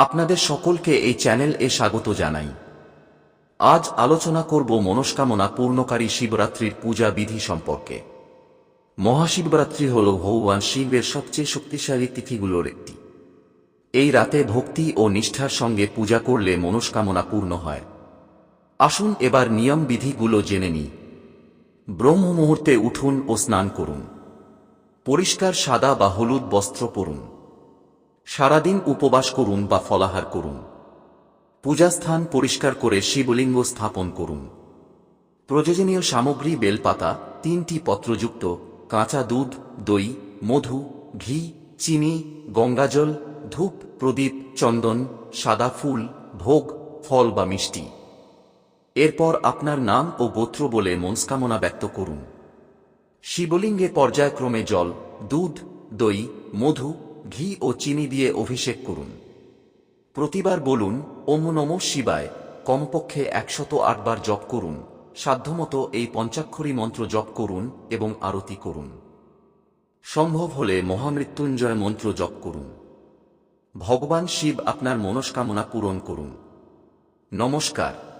আপনাদের সকলকে এই চ্যানেল এ স্বাগত জানাই। আজ আলোচনা করব মনস্কামনা পূর্ণকারী শিবরাত্রির পূজা বিধি সম্পর্কে। মহাশিবরাত্রি হল ভগবান শিবের সবচেয়ে শক্তিশালী তিথিগুলোর একটি। এই রাতে ভক্তি ও নিষ্ঠার সঙ্গে পূজা করলে মনস্কামনা পূর্ণ হয়। আসুন এবার নিয়ম বিধিগুলো জেনে নিই। ব্রহ্ম মুহূর্তে উঠুন ও স্নান করুন। পরিষ্কার সাদা বা হলুদ বস্ত্র পরুন। সারাদিন উপবাস করুন বা ফলাহার করুন। পূজাস্থান পরিষ্কার করে শিবলিঙ্গ স্থাপন করুন। প্রয়োজনীয় সামগ্রী, বেলপাতা, তিনটি পত্রযুক্ত, কাঁচা দুধ, দই, মধু, ঘি, চিনি, গঙ্গাজল, ধূপ, প্রদীপ, চন্দন, সাদা ফুল, ভোগ, ফল বা মিষ্টি। এরপর আপনার নাম ও গোত্র বলে মনস্কামনা ব্যক্ত করুন। শিবলিঙ্গে পর্যায়ক্রমে জল, দুধ, দই, মধু ঘি ও চিনি দিয়ে অভিষেক করুন। প্রতিবার বলুন, ওম নম শিবায়, কমপক্ষে একশত আটবার জপ করুন। সাধ্যমতো এই পঞ্চাক্ষরী মন্ত্র জপ করুন এবং আরতি করুন। সম্ভব হলে মহামৃত্যুঞ্জয় মন্ত্র জপ করুন। ভগবান শিব আপনার মনস্কামনা পূরণ করুন। নমস্কার।